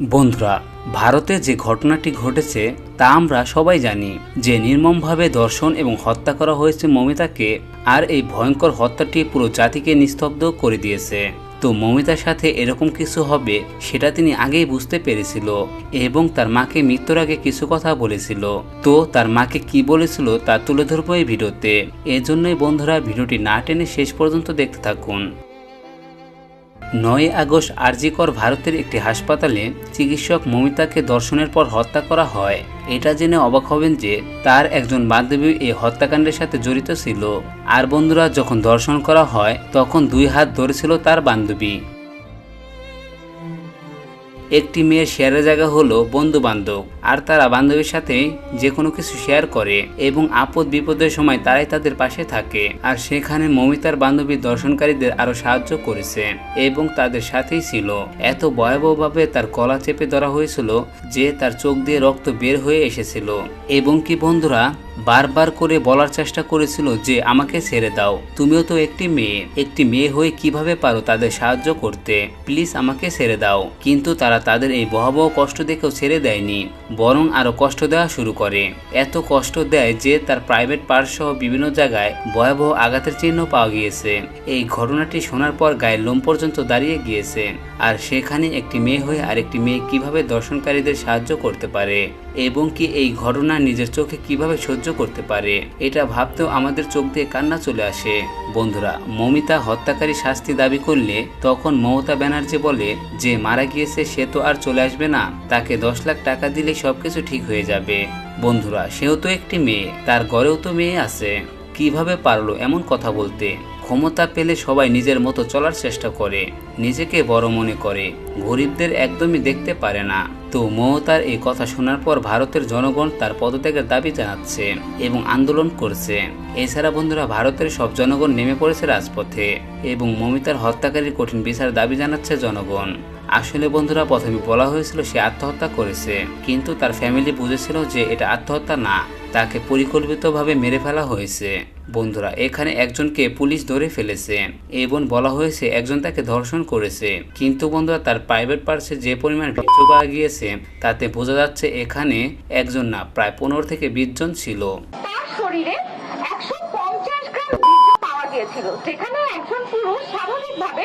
বন্ধুরা, ভারতে যে ঘটনাটি ঘটেছে, তা আমরা সবাই জানি যে নির্মমভাবে দর্শন এবং হত্যা করা হয়েছে মমিতাকে, আর এই ভয়ঙ্কর হত্যাটি পুরো জাতিকে নিস্তব্ধ করে দিয়েছে। তো মমিতার সাথে এরকম কিছু হবে, সেটা তিনি আগেই বুঝতে পেরেছিল এবং তার মাকে মৃত্যুর আগে কিছু কথা বলেছিল। তো তার মাকে কি বলেছিল, তা তুলে ধরবো এই ভিডিওতে। এজন্যই বন্ধুরা, ভিডিওটি না টেনে শেষ পর্যন্ত দেখতে থাকুন। নয় আগস্ট আরজিকর ভারতের একটি হাসপাতালে চিকিৎসক মমিতাকে দর্শনের পর হত্যা করা হয়। এটা জেনে অবাক হবেন যে তার একজন বান্ধবী এই হত্যাকাণ্ডের সাথে জড়িত ছিল। আর বন্ধুরা যখন দর্শন করা হয়, তখন দুই হাত ধরেছিল তার বান্ধবী। একটি মেয়ের শেয়ারের জায়গা হলো বন্ধু বান্ধব আর তারা বান্ধবীর সাথে যে কোনো কিছু শেয়ার করে এবং আপদ বিপদের সময় তারাই তাদের পাশে থাকে। আর সেখানে মমিতার বান্ধবী দর্শনকারীদের আরও সাহায্য করেছে এবং তাদের সাথেই ছিল। এত ভয়াবহভাবে তার গলা চেপে ধরা হয়েছিল যে তার চোখ দিয়ে রক্ত বের হয়ে এসেছিল। এবং কি বন্ধুরা বারবার করে বলার চেষ্টা করেছিল যে, আমাকে ছেড়ে দাও। তুমিও তো একটি মেয়ে। একটি মেয়ে হয়ে কীভাবে পারো তাদের সাহায্য করতে? প্লিজ আমাকে ছেড়ে দাও। কিন্তু তারা তাদের এই ভয়াবহ কষ্ট দেখেও ছেড়ে দেয়নি, বরং আরও কষ্ট দেওয়া শুরু করে। এত কষ্ট দেয় যে, তার প্রাইভেট পার্ট সহ বিভিন্ন জায়গায় ভয়াবহ আঘাতের চিহ্ন পাওয়া গিয়েছে। এই ঘটনাটি শোনার পর গায়ের লোম পর্যন্ত দাঁড়িয়ে গিয়েছে। আর সেখানে একটি মেয়ে হয়ে আরেকটি মেয়ে কীভাবে দর্শনকারীদের সাহায্য করতে পারে? এবং কি এই ঘটনা নিজের চোখে কীভাবে সহ্য করতে পারে। এটা ভাবতেও আমাদের চোখ দিয়ে কান্না চলে আসে। বন্ধুরা, মমিতা হত্যাকারী শাস্তি দাবি করলে তখন মমতা ব্যানার্জি বলে, যে মারা গিয়েছে সে তো আর চলে আসবে না। তাকে দশ লাখ টাকা দিলে সবকিছু ঠিক হয়ে যাবে। বন্ধুরা, সেও তো একটি মেয়ে, তার ঘরেও তো মেয়ে আছে। কীভাবে পারল এমন কথা বলতে? ক্ষমতা পেলে সবাই নিজের মতো চলার চেষ্টা করে, নিজেকে বড় মনে করে। গরিবদের একদমই দেখতে পারে না। তো মমতার এই কথা শোনার পর ভারতের জনগণ তার পদত্যাগের দাবি জানাচ্ছে এবং আন্দোলন করছে। এছাড়া বন্ধুরা, ভারতের সব জনগণ নেমে পড়েছে রাজপথে এবং মমিতার হত্যাকারীর কঠিন বিচার দাবি জানাচ্ছে জনগণ। আসলে বন্ধুরা প্রথমে বলা হয়েছিল সে আত্মহত্যা করেছে, কিন্তু তার ফ্যামিলি বুঝেছিল যে এটা আত্মহত্যা না, তাকে পরিকল্পিতভাবে মেরে ফেলা হয়েছে। বন্ধুরা, এখানে একজনকে পুলিশ ধরে ফেলেছে, এবং বলা হয়েছে একজন তাকে ধর্ষণ করেছে। কিন্তু বন্ধুরা, তার প্রাইভেট পার্সে যে পরিমাণ ভিডিও পাওয়া গিয়েছে, তাতে বোঝা যাচ্ছে এখানে একজন না, প্রায় পনেরো থেকে বিশ জন ছিল তার শরীরে একশো পঞ্চাশ গ্রাম বীর্য গিয়েছিল যেখানে একজন পুরুষ স্বাভাবিকভাবে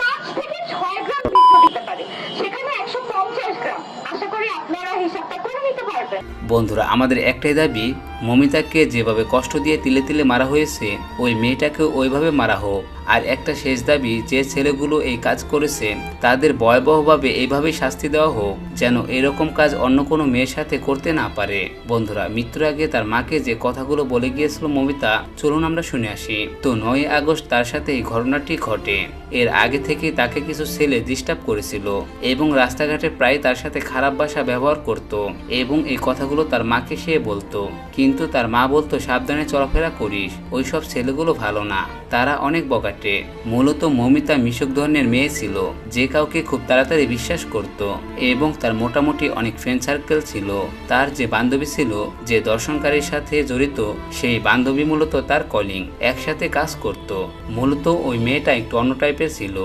পাঁচ থেকে ছয় গ্রাম বীর্য দিতে পারে। সেখানে একশো পঞ্চাশ গ্রাম। আশা করি আপনারা হিসাবটা করে নিতে পারবেন। বন্ধুরা, আমাদের একটাই দাবি মমিতাকে যেভাবে কষ্ট দিয়ে তিলে তিলে মারা হয়েছে, ওই মেয়েটাকে ওইভাবে মারা হোক। আর একটা শেষ দাবি, যে ছেলেগুলো এই কাজ করেছে, তাদের ভয়াবহভাবে এইভাবেই শাস্তি দেওয়া হোক, যেন এরকম কাজ অন্য কোনো মেয়ের সাথে করতে না পারে। বন্ধুরা, মৃত্যুর আগে তার মাকে যে কথাগুলো বলে গিয়েছিল মমিতা, চলুন আমরা শুনে আসি। তো নয় আগস্ট তার সাথে এই ঘটনাটি ঘটে। এর আগে থেকে তাকে কিছু ছেলে ডিস্টার্ব করেছিল, এবং রাস্তাঘাটে প্রায় তার সাথে খারাপ ভাষা ব্যবহার করত, এবং এই কথাগুলো তার মাকে সে বলতো। কিন্তু তার মা বলতো, সাবধানে চলাফেরা করিস, ওইসব ছেলেগুলো ভালো না, তারা অনেক বকাটে মূলত মমিতা মিশক ধরনের মেয়ে ছিল, যে কাউকে খুব তাড়াতাড়ি বিশ্বাস করত, এবং তার মোটামুটি অনেক ফ্রেন্ড সার্কেল ছিল। তার যে বান্ধবী ছিল, যে দর্শনকারীর সাথে জড়িত, সেই বান্ধবী মূলত তার কলিং একসাথে কাজ করত। মূলত ওই মেয়েটা একটু অন্য টাইপের ছিল,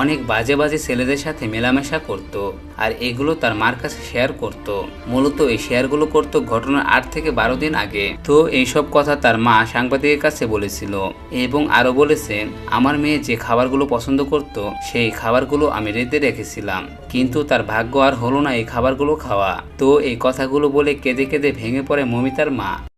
অনেক বাজে বাজে ছেলেদের সাথে মেলামেশা করত, আর এগুলো তার মার কাছে শেয়ার করত। মূলত এই শেয়ারগুলো করত ঘটনার আট থেকে বারো দিন আগে। তো এইসব কথা তার মা সাংবাদিকের কাছে বলেছিল এবং আরও বলেছেন, আমার মেয়ে যে খাবারগুলো পছন্দ করত, সেই খাবারগুলো আমি রেঁধে রেখেছিলাম। কিন্তু তার ভাগ্য আর হলো না এই খাবারগুলো খাওয়া। তো এই কথাগুলো বলে কেঁদে কেঁদে ভেঙে পড়ে মমিতার মা।